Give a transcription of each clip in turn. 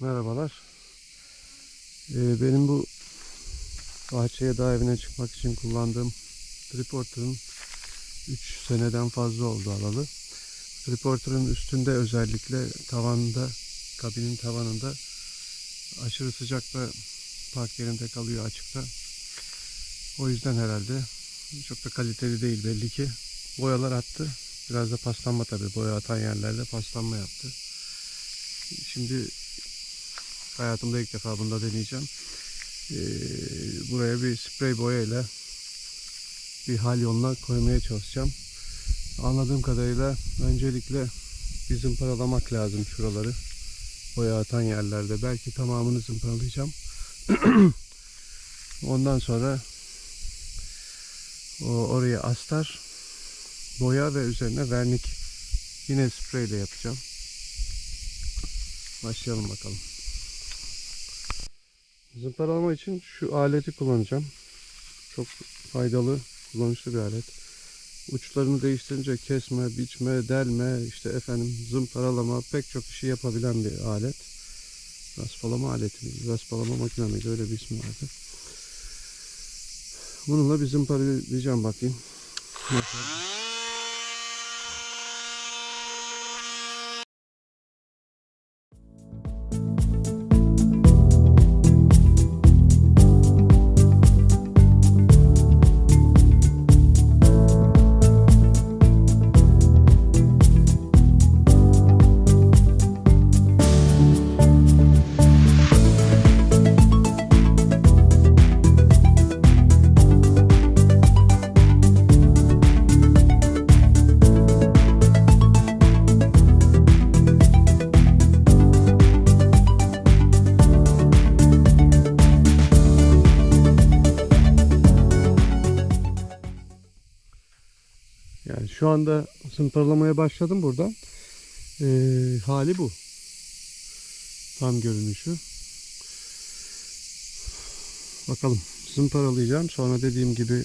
Merhabalar. Ee, benim bu bahçeye dağ evine çıkmak için kullandığım Triporter'ın 3 seneden fazla oldu alalı. Triporter'ın üstünde özellikle tavanında, kabinin tavanında aşırı sıcakta park yerinde kalıyor açıkta. O yüzden herhalde çok da kaliteli değil belli ki. Boyalar attı. Biraz da paslanma tabii. Boya atan yerlerde paslanma yaptı. Şimdi hayatımda ilk defa bunda deneyeceğim. Ee, buraya bir sprey boyayla bir hal yoluna koymaya çalışacağım. Anladığım kadarıyla öncelikle bir zımparalamak lazım şuraları. Boya atan yerlerde. Belki tamamını zımparalayacağım. Ondan sonra o oraya astar, boya ve üzerine vernik yine spreyle yapacağım. Başlayalım bakalım. Zımparalama için şu aleti kullanacağım. Çok faydalı, kullanışlı bir alet. Uçlarını değiştirince kesme, biçme, delme, işte efendim zımparalama pek çok işi yapabilen bir alet. Raspalama aleti? Raspalama makine miydi? Öyle bir ismi vardı. Bununla bir zımparalayacağım bakayım. Şu anda zımparalamaya başladım buradan. Ee, hali bu. Tam görünüşü. Bakalım zımparalayacağım. Sonra dediğim gibi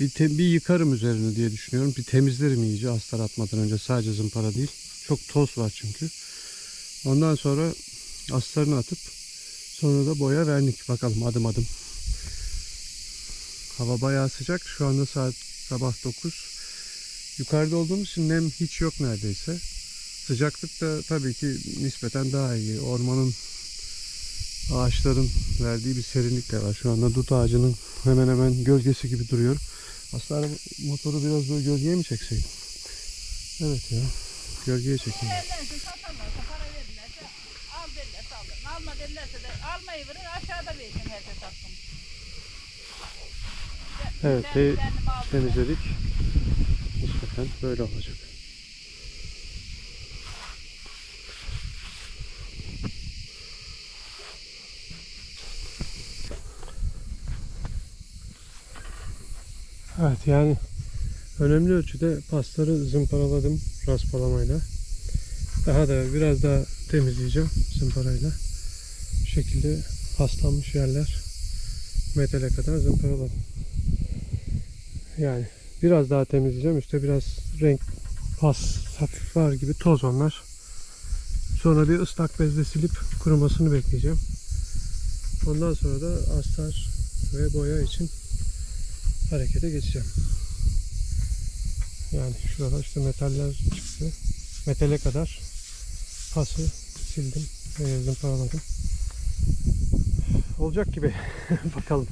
bir, bir yıkarım üzerini diye düşünüyorum. Bir temizlerim iyice astar atmadan önce. Sadece zımpara değil. Çok toz var çünkü. Ondan sonra astarını atıp sonra da boya vernik. Bakalım adım adım. Hava bayağı sıcak. Şu anda saat sabah 9. Yukarıda olduğumuz için nem hiç yok neredeyse. Sıcaklık da tabii ki nispeten daha iyi. Ormanın, ağaçların verdiği bir serinlik de var. Şu anda dut ağacının hemen hemen gölgesi gibi duruyor. Aslında motoru biraz böyle gölgeye mi çekseydim? Evet ya. Gölgeye çekeyim. Alma derlerse de almayı verir aşağıda herkes. Evet, Ben- Nispeten böyle olacak. Evet yani önemli ölçüde pasları zımparaladım raspalamayla. Daha da biraz daha temizleyeceğim zımparayla. Bu şekilde paslanmış yerler metale kadar zımparaladım. Yani biraz daha temizleyeceğim. Üstte biraz renk pas hafif var gibi toz onlar. Sonra bir ıslak bezle silip kurumasını bekleyeceğim. Ondan sonra da astar ve boya için harekete geçeceğim. Yani şurada işte metaller çıktı. Metale kadar pası sildim, zımparaladım. Olacak gibi. Bakalım.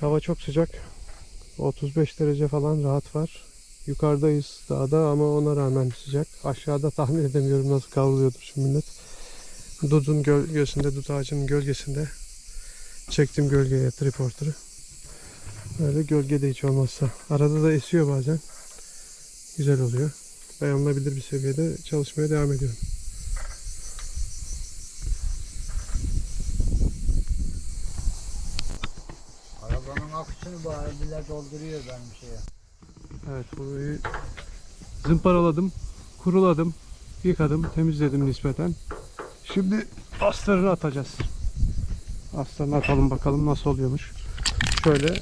Hava çok sıcak. 35 derece falan rahat var. Yukarıdayız dağda ama ona rağmen sıcak. Aşağıda tahmin edemiyorum nasıl kavruluyordur şimdi millet. Dudun gölgesinde, dut ağacının gölgesinde çektim gölgeye triporter'ı. Böyle gölgede hiç olmazsa. Arada da esiyor bazen. Güzel oluyor. Dayanılabilir bir seviyede çalışmaya devam ediyorum. Bile dolduruyor benim şeye. Evet burayı zımparaladım, kuruladım, yıkadım, temizledim nispeten. Şimdi astarını atacağız. Astarını atalım bakalım nasıl oluyormuş. Şöyle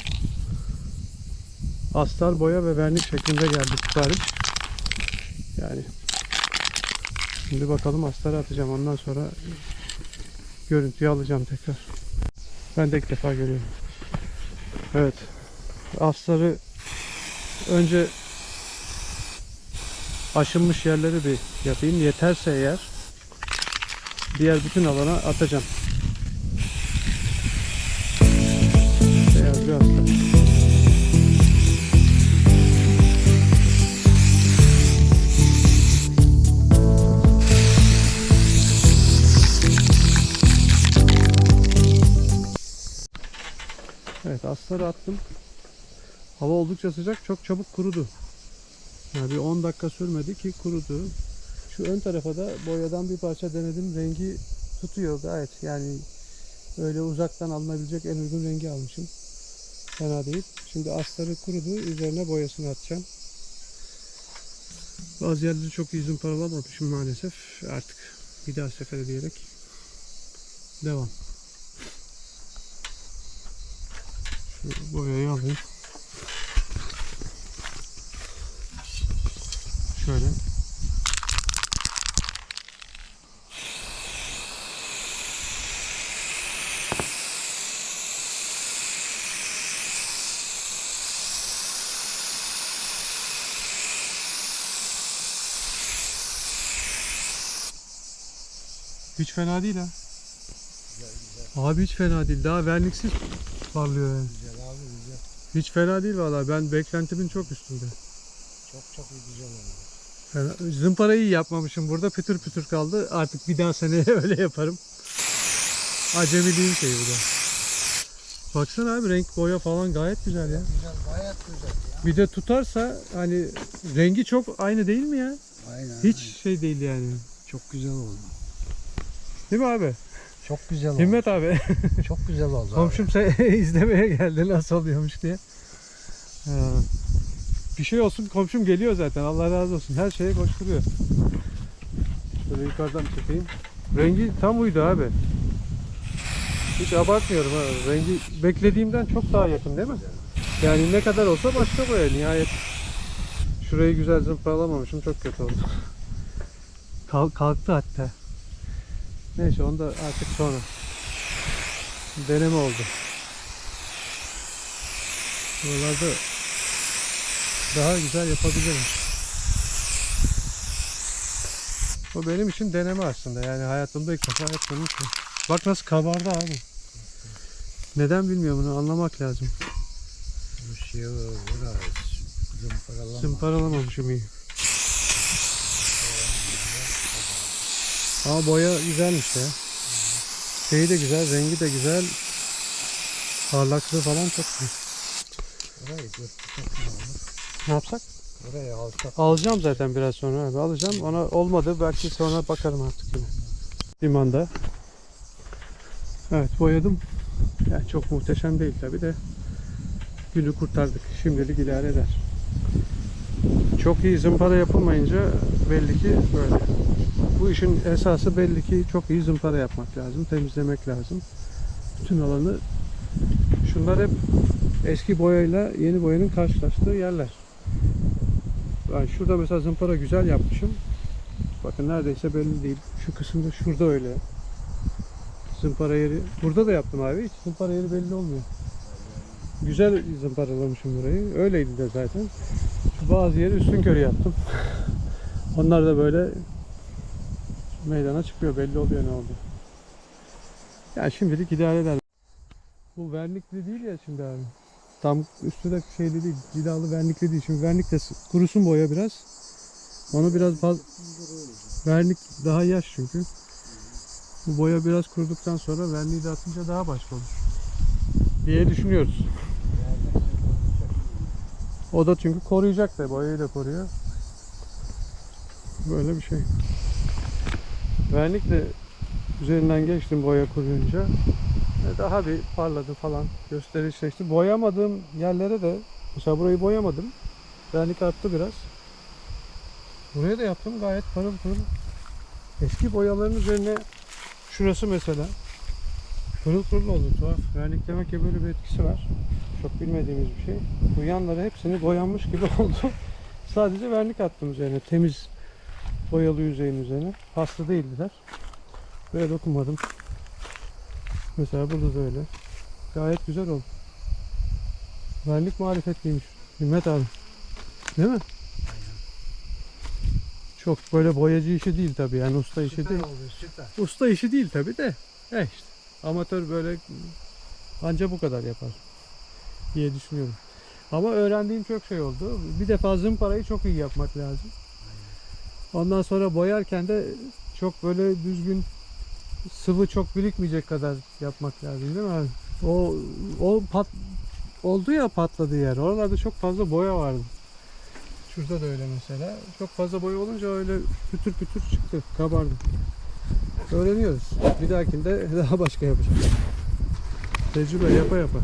astar boya ve vernik şeklinde geldi sipariş. Yani Şimdi bakalım astarı atacağım. Ondan sonra görüntüyü alacağım tekrar. Ben de ilk defa görüyorum. Evet. Astarı önce aşınmış yerleri bir yapayım. Yeterse eğer diğer bütün alana atacağım. Evet astarı attım. Hava oldukça sıcak çok çabuk kurudu. Yani bir 10 dakika sürmedi ki kurudu. Şu ön tarafa da boyadan bir parça denedim. Rengi tutuyor gayet. Yani öyle uzaktan alınabilecek en uygun rengi almışım. Fena değil. Şimdi astarı kurudu. Üzerine boyasını atacağım. Bazı yerleri çok iyi zımparalamamışım maalesef. Artık bir daha sefere diyerek devam. Şu boyayı alayım. Şöyle. Hiç fena değil ha. Abi hiç fena değil. Daha verniksiz parlıyor yani. Güzel abi güzel. Hiç fena değil valla. Ben beklentimin çok üstünde. Çok çok iyi güzel oldu. Fena. Zımparayı iyi yapmamışım burada. Pütür pütür kaldı. Artık bir daha seneye öyle yaparım. Acemiliğin şeyi bu da. Baksana abi renk boya falan gayet güzel ya. Güzel gayet güzel ya. Bir de tutarsa hani rengi çok aynı değil mi ya? Aynen. Hiç şey değil yani. Çok güzel oldu. Değil mi abi? Çok güzel oldu. Himmet abi. Çok güzel oldu. Komşum sen izlemeye geldi nasıl oluyormuş diye. Ha. Bir şey olsun komşum geliyor zaten Allah razı olsun. Her şeye koşturuyor. Şöyle yukarıdan çekeyim. Rengi tam uydu abi. Hiç abartmıyorum ha. Rengi beklediğimden çok daha yakın değil mi? Yani ne kadar olsa başka boya nihayet. Şurayı güzel zımparalamamışım çok kötü oldu. Kalk, kalktı hatta. Neyse onu da artık sonra. Deneme oldu. Buralarda daha güzel yapabilirim. O benim için deneme aslında. Yani hayatımda ilk defa yaptığım için. Bak nasıl kabardı abi. Neden bilmiyorum bunu anlamak lazım. Bu şey zımparalama. Zımparalamamışım iyi. Ama boya güzelmiş ya. Şeyi de güzel, rengi de güzel. Parlaklığı falan çok iyi. Orayı ne yapsak? Orayı alsak. Alacağım zaten biraz sonra abi alacağım. Ona olmadı belki sonra bakarım artık yine. Limanda. Evet boyadım. Yani çok muhteşem değil tabi de günü kurtardık. Şimdilik idare eder. Çok iyi zımpara yapılmayınca belli ki böyle. Bu işin esası belli ki çok iyi zımpara yapmak lazım. Temizlemek lazım. Bütün alanı şunlar hep eski boyayla yeni boyanın karşılaştığı yerler. Ben şurada mesela zımpara güzel yapmışım. Bakın neredeyse belli değil. Şu kısımda şurada öyle. Zımpara yeri. Burada da yaptım abi. Hiç zımpara yeri belli olmuyor. Güzel zımparalamışım burayı. Öyleydi de zaten. Şu bazı yeri üstün körü yaptım. Onlar da böyle meydana çıkıyor. Belli oluyor ne oldu. Yani şimdilik idare eder. Bu vernikli değil ya şimdi abi. Tam üstü de şeyli değil, cilalı vernikli değil. Şimdi vernik de kurusun boya biraz. Onu biraz faz... Vernik daha yaş çünkü. Bu boya biraz kuruduktan sonra verniği de atınca daha başka olur. Diye düşünüyoruz. O da çünkü koruyacak da boyayı da koruyor. Böyle bir şey. Vernik de üzerinden geçtim boya kuruyunca. E, Daha bir parladı falan gösterişleşti. Boyamadığım yerlere de mesela burayı boyamadım. Vernik arttı biraz. Buraya da yaptım gayet parıl pırıl. Eski boyaların üzerine şurası mesela pırıl pırıl oldu tuhaf. Verniklemek ya böyle bir etkisi var. Çok bilmediğimiz bir şey. Bu yanları hepsini boyanmış gibi oldu. Sadece vernik attım üzerine temiz boyalı yüzeyin üzerine. Paslı değildiler. Böyle dokunmadım. Mesela burada da öyle. Gayet güzel oldu. Benlik marifetliymiş. Himmet abi. Değil mi? Çok böyle boyacı işi değil tabii yani usta işi Süper değil. oldu süper. Usta işi değil tabi de. E işte. Amatör böyle anca bu kadar yapar diye düşünüyorum. Ama öğrendiğim çok şey oldu. Bir defa zımparayı çok iyi yapmak lazım. Ondan sonra boyarken de çok böyle düzgün sıvı çok birikmeyecek kadar yapmak lazım değil mi abi? O o pat oldu ya patladı yer. Oralarda çok fazla boya vardı. Şurada da öyle mesela. Çok fazla boya olunca öyle pütür pütür çıktı, kabardı. Öğreniyoruz. Bir dahakinde daha başka yapacağız. Tecrübe yapa yapa.